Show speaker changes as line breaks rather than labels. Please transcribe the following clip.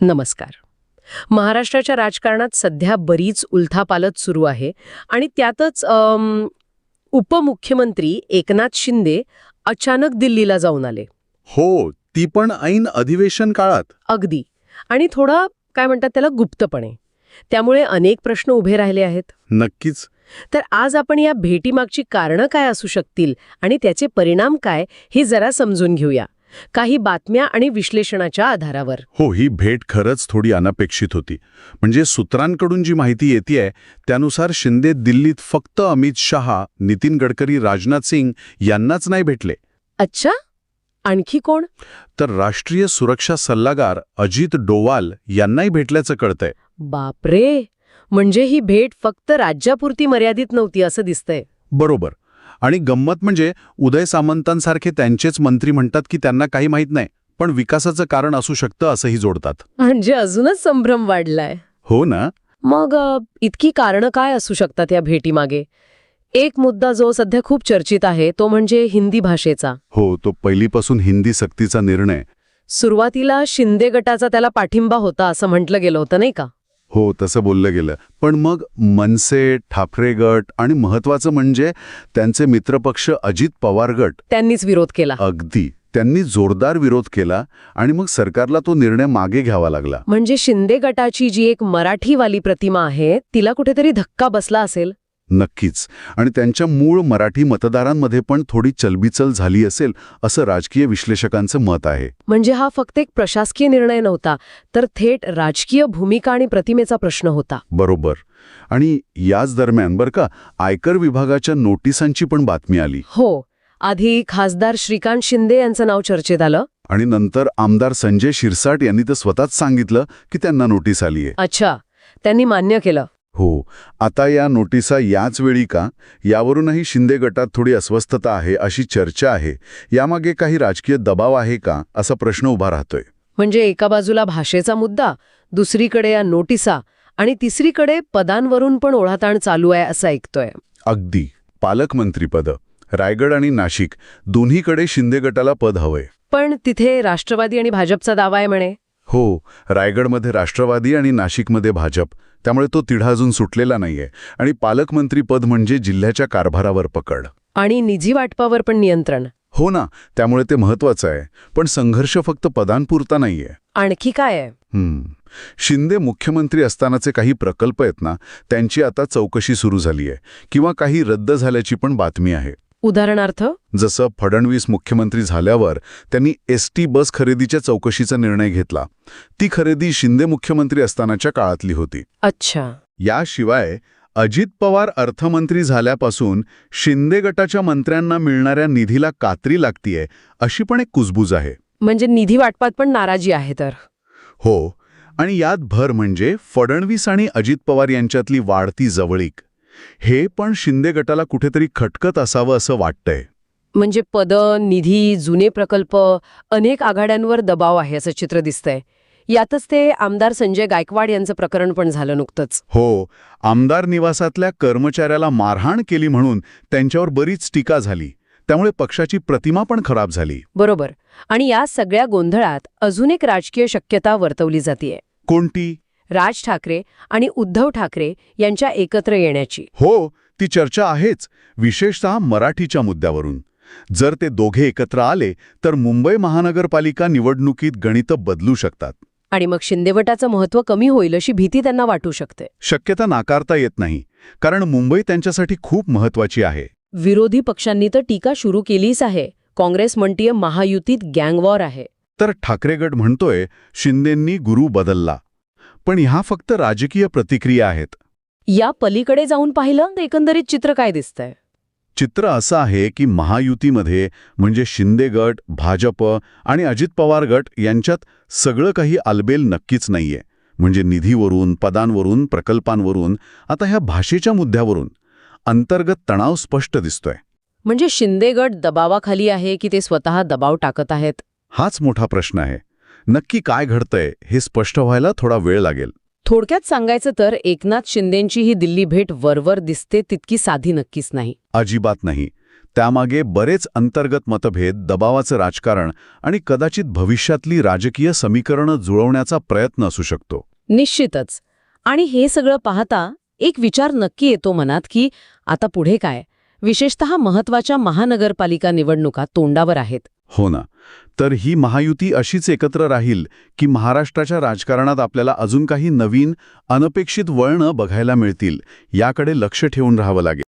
नमस्कार. महाराष्ट्राच्या राजकारणात सध्या बरीच उलथापालत सुरू आहे आणि त्यातच अम, उपमुख्यमंत्री एकनाथ शिंदे अचानक दिल्लीला जाऊन आले.
हो ती पण ऐन अधिवेशन काळात.
अगदी. आणि थोडा काय म्हणतात त्याला गुप्तपणे. त्यामुळे अनेक प्रश्न उभे राहिले आहेत.
नक्कीच.
तर आज आपण या भेटीमागची कारणं काय असू शकतील आणि त्याचे परिणाम काय हे जरा समजून घेऊया. काही बातम्या आणि विश्लेषणाच्या आधारावर.
हो ही भेट खरंच थोडी अनपेक्षित होती. म्हणजे सूत्रांकडून जी माहिती येते त्यानुसार शिंदे दिल्लीत फक्त अमित शहा नितीन गडकरी राजनाथ सिंग यांनाच नाही भेटले.
अच्छा? आणखी कोण?
तर राष्ट्रीय सुरक्षा सल्लागार अजित डोवाल यांनाही भेटल्याचं कळतंय.
बापरे! म्हणजे ही भेट फक्त राज्यापुरती मर्यादित नव्हती असं दिसतंय.
बरोबर. आणि गंमत म्हणजे उदय सामंतांसारखे त्यांचेच मंत्री म्हणतात की त्यांना काही माहीत नाही पण विकासाचं कारण असू शकतं असंही जोडतात.
म्हणजे अजूनच संभ्रम वाढलाय.
हो ना?
मग इतकी कारणं काय असू शकतात या भेटीमागे? एक मुद्दा जो सध्या खूप चर्चित आहे तो म्हणजे हिंदी भाषेचा.
हो तो पहिलीपासून हिंदी सक्तीचा निर्णय.
सुरुवातीला शिंदे गटाचा त्याला पाठिंबा होता असं म्हटलं गेलं होतं नाही का?
हो तसं बोललं गेलं. पण मग मनसे ठाकरे गट आणि महत्वाचं म्हणजे त्यांचे मित्रपक्ष अजित पवार गट.
त्यांनीच विरोध केला.
अगदी. त्यांनी जोरदार विरोध केला आणि मग सरकारला तो निर्णय मागे घ्यावा लागला.
म्हणजे शिंदे गटाची जी एक मराठीवाली प्रतिमा आहे तिला कुठेतरी धक्का बसला असेल?
नक्कीच. आणि त्यांच्या मूळ मराठी मतदारांमध्ये पण थोडी चलबिचल झाली असेल असं राजकीय विश्लेषकांचं मत आहे.
म्हणजे हा फक्त एक प्रशासकीय निर्णय नव्हता तर थेट राजकीय भूमिका आणि प्रतिमेचा प्रश्न होता.
बरोबर. आणि याच दरम्यान बरं का आयकर विभागाच्या नोटिसांची पण बातमी आली.
हो. आधी खासदार श्रीकांत शिंदे यांचं नाव चर्चेत आलं.
आणि नंतर आमदार संजय शिरसाट यांनी तर स्वतःच सांगितलं की त्यांना नोटीस आलीये.
अच्छा. त्यांनी मान्य केलं.
आता या नोटिसा याच वेळी का? यावरूनही शिंदे गटात थोडी अस्वस्थता आहे अशी चर्चा आहे. यामागे काही राजकीय दबाव आहे का? असा प्रश्न उभा राहतोय.
म्हणजे एका बाजूला भाषेचा मुद्दा दुसरीकडे या नोटिसा आणि तिसरीकडे पदांवरून पण ओढाताण चालू आहे असं ऐकतोय.
अगदी. पालकमंत्रीपद रायगड आणि नाशिक दोन्हीकडे शिंदे गटाला पद हवंय.
पण तिथे राष्ट्रवादी आणि भाजपचा दावा आहे म्हणे.
हो रायगडमध्ये राष्ट्रवादी आणि नाशिकमध्ये भाजप. त्यामुळे तो तिढा अजून सुटलेला नाहीये. आणि पालकमंत्रीपद म्हणजे जिल्ह्याच्या कारभारावर पकड.
आणि निधी वाटपावर पण नियंत्रण.
हो ना त्यामुळे ते महत्वाचं आहे. पण संघर्ष फक्त पदांपुरता नाहीये.
आणखी काय आहे.
शिंदे मुख्यमंत्री असतानाचे काही प्रकल्प आहेत ना त्यांची आता चौकशी सुरू झाली आहे किंवा काही रद्द झाल्याची पण बातमी आहे.
उदाहरणार्थ
जसं फडणवीस मुख्यमंत्री झाल्यावर त्यांनी एस टी बस खरेदीच्या चौकशीचा निर्णय घेतला. ती खरेदी शिंदे मुख्यमंत्री असतानाच्या काळातली होती.
अच्छा.
याशिवाय अजित पवार अर्थमंत्री झाल्यापासून शिंदे गटाच्या मंत्र्यांना मिळणाऱ्या निधीला कात्री लागतीये अशी पण एक कुजबूज आहे.
म्हणजे निधी वाटपात पण नाराजी आहे तर.
हो. आणि यात भर म्हणजे फडणवीस आणि अजित पवार यांच्यातली वाढती जवळीक. हे पण शिंदे गटाला कुठेतरी खटकत असावं असं वाटतंय.
म्हणजे पद निधी जुने प्रकल्प अनेक आघाड्यांवर दबाव आहे असं चित्र दिसतंय. यातच ते आमदार संजय गायकवाड यांचं प्रकरण पण झालं नुकतंच.
हो आमदार निवासातल्या कर्मचाऱ्याला मारहाण केली म्हणून त्यांच्यावर बरीच टीका झाली. त्यामुळे पक्षाची प्रतिमा पण खराब झाली.
बरोबर. आणि या सगळ्या गोंधळात अजून एक राजकीय शक्यता वर्तवली जातीये.
कोणती?
राज ठाकरे आणि उद्धव ठाकरे यांच्या एकत्र येण्याची.
हो ती चर्चा आहेच विशेषतः मराठीच्या मुद्द्यावरून. जर ते दोघे एकत्र आले तर मुंबई महानगरपालिका निवडणुकीत गणितं बदलू शकतात.
आणि मग शिंदेवटाचं महत्त्व कमी होईल अशी भीती त्यांना वाटू शकते.
शक्यता नाकारता येत नाही कारण मुंबई त्यांच्यासाठी खूप महत्वाची आहे.
विरोधी पक्षांनी तर टीका सुरू केलीच आहे. काँग्रेस म्हणतीये महायुतीत गँगवॉर आहे.
तर ठाकरे गट म्हणतोय शिंदेंनी गुरु बदलला. पण ह्या फक्त राजकीय प्रतिक्रिया आहेत.
या पलीकडे जाऊन पाहिलं तर एकंदरीत चित्र काय दिसतंय?
चित्र असं आहे की महायुतीमध्ये म्हणजे शिंदे गट भाजप आणि अजित पवार गट यांच्यात सगळं काही आलबेल नक्कीच नाहीये. म्हणजे निधीवरून पदांवरून प्रकल्पांवरून आता ह्या भाषेच्या मुद्द्यावरून अंतर्गत तणाव स्पष्ट दिसतोय.
म्हणजे शिंदे गट दबावाखाली आहे की ते स्वतः दबाव टाकत आहेत?
हाच मोठा प्रश्न आहे. नक्की काय घडतंय हे स्पष्ट व्हायला थोडा वेळ लागेल.
थोडक्यात सांगायचं तर एकनाथ शिंदेंची ही दिल्ली भेट वरवर दिसते तितकी साधी नक्कीच नाही.
अजिबात नाही. त्यामागे बरेच अंतर्गत मतभेद दबावाचं राजकारण आणि कदाचित भविष्यातली राजकीय समीकरणं जुळवण्याचा प्रयत्न असू शकतो.
निश्चितच. आणि हे सगळं पाहता एक विचार नक्की येतो मनात की आता पुढे काय? विशेषतः महत्त्वाच्या महानगरपालिका निवडणुका तोंडावर आहेत.
हो ना. तर ही महायुती अशीच एकत्र राहील की महाराष्ट्राच्या राजकारणात आपल्याला अजून काही नवीन अनपेक्षित वळणं बघायला मिळतील याकडे लक्ष ठेवून राहावं लागेल.